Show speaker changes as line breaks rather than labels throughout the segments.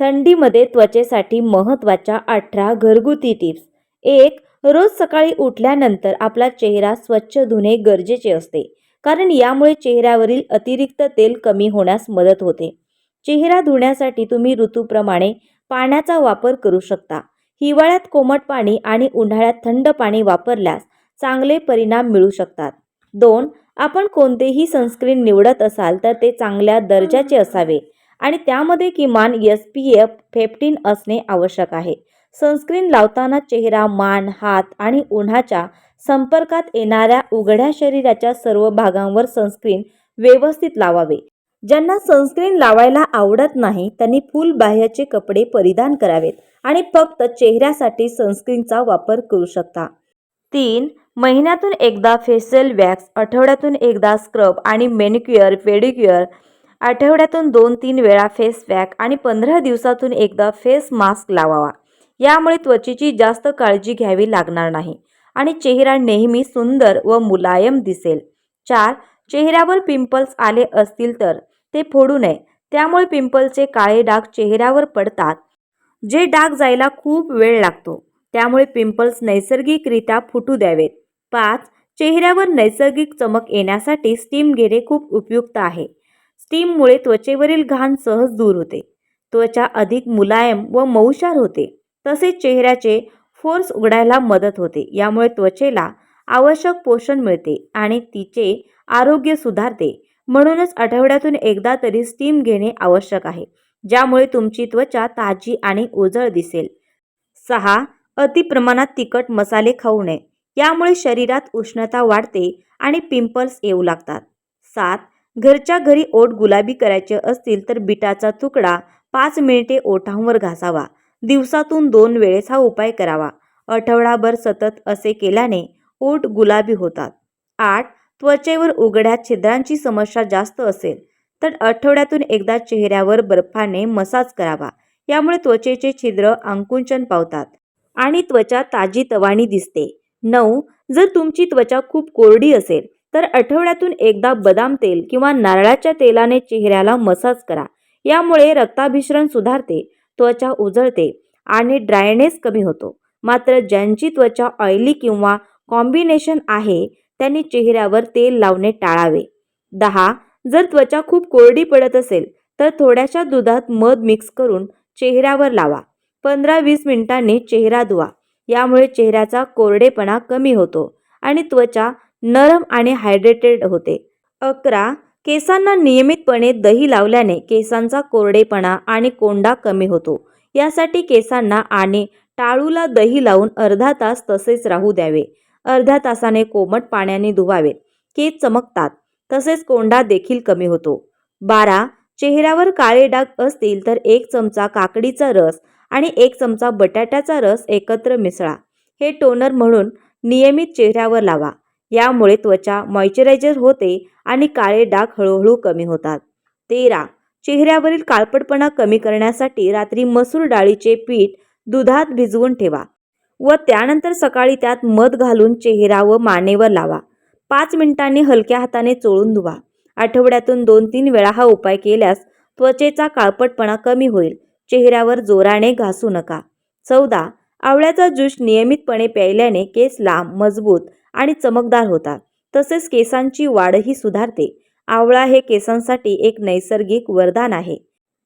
थंडीमध्ये त्वचेसाठी महत्त्वाच्या अठरा घरगुती टिप्स. एक रोज सकाळी उठल्यानंतर आपला चेहरा स्वच्छ धुणे गरजेचे असते कारण यामुळे चेहऱ्यावरील अतिरिक्त तेल कमी होण्यास मदत होते. चेहरा धुण्यासाठी तुम्ही ऋतूप्रमाणे पाण्याचा वापर करू शकता. हिवाळ्यात कोमट पाणी आणि उन्हाळ्यात थंड पाणी वापरल्यास चांगले परिणाम मिळू शकतात. दोन आपण कोणतेही सनस्क्रीन निवडत असाल तर ते चांगल्या दर्जाचे असावे. आणि त्यामध्ये किमान एस पी एफ फिफ्टीन असणे आवश्यक आहे. सनस्क्रीन लावताना चेहरा मान हात आणि उन्हाच्या संपर्कात येणाऱ्या उघड्या शरीराच्या सर्व भागांवर सनस्क्रीन व्यवस्थित लावावे. ज्यांना सनस्क्रीन लावायला आवडत नाही त्यांनी फुल बाह्यचे कपडे परिधान करावेत आणि फक्त चेहऱ्यासाठी सनस्क्रीनचा वापर करू शकता. तीन महिन्यातून एकदा फेशियल वॅक्स आठवड्यातून एकदा स्क्रब आणि मेनिक्युअर पेडिक्युअर आठवड्यातून दोन तीन वेळा फेस पॅक आणि पंधरा दिवसातून एकदा फेस मास्क लावावा. यामुळे त्वचेची जास्त काळजी घ्यावी लागणार नाही. आणि चेहरा नेहमी सुंदर व मुलायम दिसेल. चार चेहऱ्यावर पिंपल्स आले असतील तर ते फोडू नये. त्यामुळे पिंपलचे काळे डाग चेहऱ्यावर पडतात जे डाग जायला खूप वेळ लागतो. त्यामुळे पिंपल्स नैसर्गिकरित्या फुटू द्यावेत. पाच चेहऱ्यावर नैसर्गिक चमक येण्यासाठी स्टीम घेणे खूप उपयुक्त आहे. स्टीममुळे त्वचेवरील घाण सहज दूर होते. त्वचा अधिक मुलायम व मऊशार होते. तसेच चेहऱ्याचे फोर्स उघडायला मदत होते. यामुळे त्वचेला आवश्यक पोषण मिळते आणि तिचे आरोग्य सुधारते. म्हणूनच आठवड्यातून एकदा तरी स्टीम घेणे आवश्यक आहे. ज्यामुळे तुमची त्वचा ताजी आणि उजळ दिसेल. सहा. अति प्रमाणात तिखट मसाले खाऊ नये. यामुळे शरीरात उष्णता वाढते आणि पिंपल्स येऊ लागतात. सात. घरच्या घरी ओठ गुलाबी करायचे असतील तर बिटाचा तुकडा पाच मिनिटे ओठांवर घासावा. दिवसातून दोन वेळेस हा उपाय करावा. आठवडाभर सतत असे केल्याने ओठ गुलाबी होतात. आठ त्वचेवर उघड्या छिद्रांची समस्या जास्त असेल तर आठवड्यातून एकदा चेहऱ्यावर बर्फाने मसाज करावा. यामुळे त्वचेचे छिद्र अंकुंचन पावतात आणि त्वचा ताजी तवाणी दिसते. नऊ जर तुमची त्वचा खूप कोरडी असेल तर आठवड्यातून एकदा बदाम तेल किंवा नारळाच्या तेलाने चेहऱ्याला मसाज करा. यामुळे रक्ताभिसरण सुधारते त्वचा उजळते आणि ड्रायनेस कमी होतो. मात्र ज्यांची त्वचा ऑइली किंवा कॉम्बिनेशन आहे त्यांनी चेहऱ्यावर तेल लावणे टाळावे. दहा जर त्वचा खूप कोरडी पडत असेल तर थोड्याशा दुधात मध मिक्स करून चेहऱ्यावर लावा. पंधरा वीस मिनिटांनी चेहरा धुवा. यामुळे चेहऱ्याचा कोरडेपणा कमी होतो आणि त्वचा नरम आणि हायड्रेटेड होते. अकरा. केसांना नियमितपणे दही लावल्याने केसांचा कोरडेपणा आणि कोंडा कमी होतो. यासाठी केसांना आणि टाळूला दही लावून अर्धा तास तसेच राहू द्यावे. अर्ध्या तासाने कोमट पाण्याने धुवावेत केस चमकतात. तसेच कोंडा देखील कमी होतो. बारा. चेहऱ्यावर काळे डाग असतील तर एक चमचा काकडीचा रस आणि एक चमचा बटाट्याचा रस एकत्र मिसळा. हे टोनर म्हणून नियमित चेहऱ्यावर लावा. यामुळे त्वचा मॉइश्चरायझर होते आणि काळे डाग हळूहळू कमी होतात. तेरा चेहऱ्यावरील काळपटपणा कमी करण्यासाठी रात्री मसूर डाळीचे पीठ दुधात भिजवून ठेवा व त्यानंतर सकाळी त्यात मध घालून चेहरा व मानेवर लावा. पाच मिनिटांनी हलक्या हाताने चोळून धुवा. आठवड्यातून दोन तीन वेळा हा उपाय केल्यास त्वचेचा काळपटपणा कमी होईल. चेहऱ्यावर जोराने घासू नका. चौदा आवळ्याचा ज्यूस नियमितपणे प्यायल्याने केस लांब मजबूत आणि चमकदार होतात. तसेच केसांची वाढही सुधारते. आवळा हे केसांसाठी एक नैसर्गिक वरदान आहे.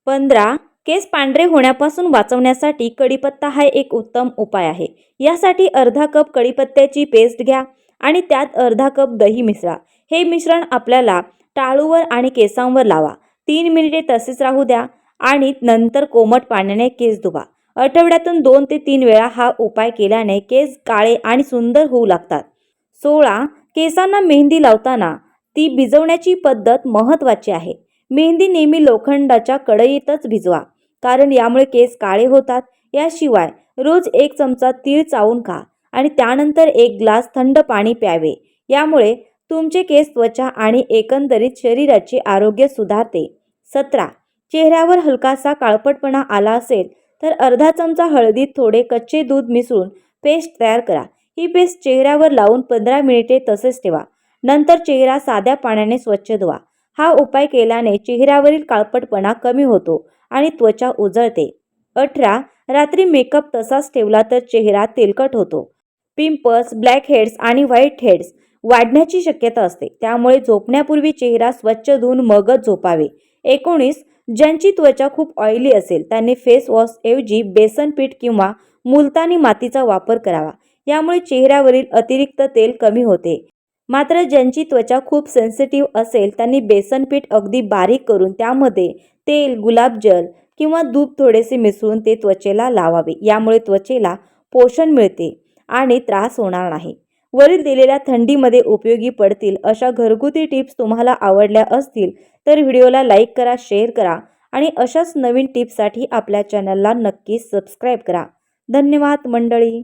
पंधरा केस पांढरे होण्यापासून वाचवण्यासाठी कढीपत्ता हा एक उत्तम उपाय आहे. यासाठी अर्धा कप कढीपत्त्याची पेस्ट घ्या आणि त्यात अर्धा कप दही मिसळा. हे मिश्रण आपल्याला टाळूवर आणि केसांवर लावा. तीन मिनिटे तसेच राहू द्या आणि नंतर कोमट पाण्याने केस धुवा. आठवड्यातून दोन ते तीन वेळा हा उपाय केल्याने केस काळे आणि सुंदर होऊ लागतात. सोळा केसांना मेहंदी लावताना ती भिजवण्याची पद्धत महत्त्वाची आहे. मेहंदी नेहमी लोखंडाच्या कढईतच भिजवा कारण यामुळे केस काळे होतात. याशिवाय रोज एक चमचा तीळ चावून खा आणि त्यानंतर एक ग्लास थंड पाणी प्यावे. यामुळे तुमचे केस त्वचा आणि एकंदरीत शरीराचे आरोग्य सुधारते. सतरा. चेहऱ्यावर हलकासा काळपटपणा आला असेल तर अर्धा चमचा हळदीत थोडे कच्चे दूध मिसळून पेस्ट तयार करा. ही पेस्ट चेहऱ्यावर लावून पंधरा मिनिटे तसेच ठेवा. नंतर चेहरा साध्या पाण्याने स्वच्छ धुवा. हा उपाय केल्याने चेहऱ्यावरील काळपटपणा कमी होतो आणि त्वचा उजळते. अठरा रात्री मेकअप तसाच ठेवला तर चेहरा तेलकट होतो. पिंपल्स ब्लॅक हेड्स आणि व्हाईट हेड्स वाढण्याची शक्यता असते. त्यामुळे झोपण्यापूर्वी चेहरा स्वच्छ धुवून मगच झोपावे. एकोणीस ज्यांची त्वचा खूप ऑइली असेल त्यांनी फेस वॉशऐवजी बेसन पीठ किंवा मुलतानी मातीचा वापर करावा. यामुळे चेहऱ्यावरील अतिरिक्त तेल कमी होते. मात्र ज्यांची त्वचा खूप सेन्सिटिव्ह असेल त्यांनी बेसन पीठ अगदी बारीक करून त्यामध्ये तेल गुलाबजल किंवा दूध थोडेसे मिसळून ते त्वचेला लावावे. यामुळे त्वचेला पोषण मिळते आणि त्रास होणार नाही. वरील दिलेल्या थंडीमध्ये उपयोगी पडतील अशा घरगुती टिप्स तुम्हाला आवडल्या असतील तर व्हिडिओला लाईक करा शेअर करा आणि अशाच नवीन टिप्ससाठी आपल्या चॅनलला नक्की सबस्क्राईब करा. धन्यवाद मंडळी!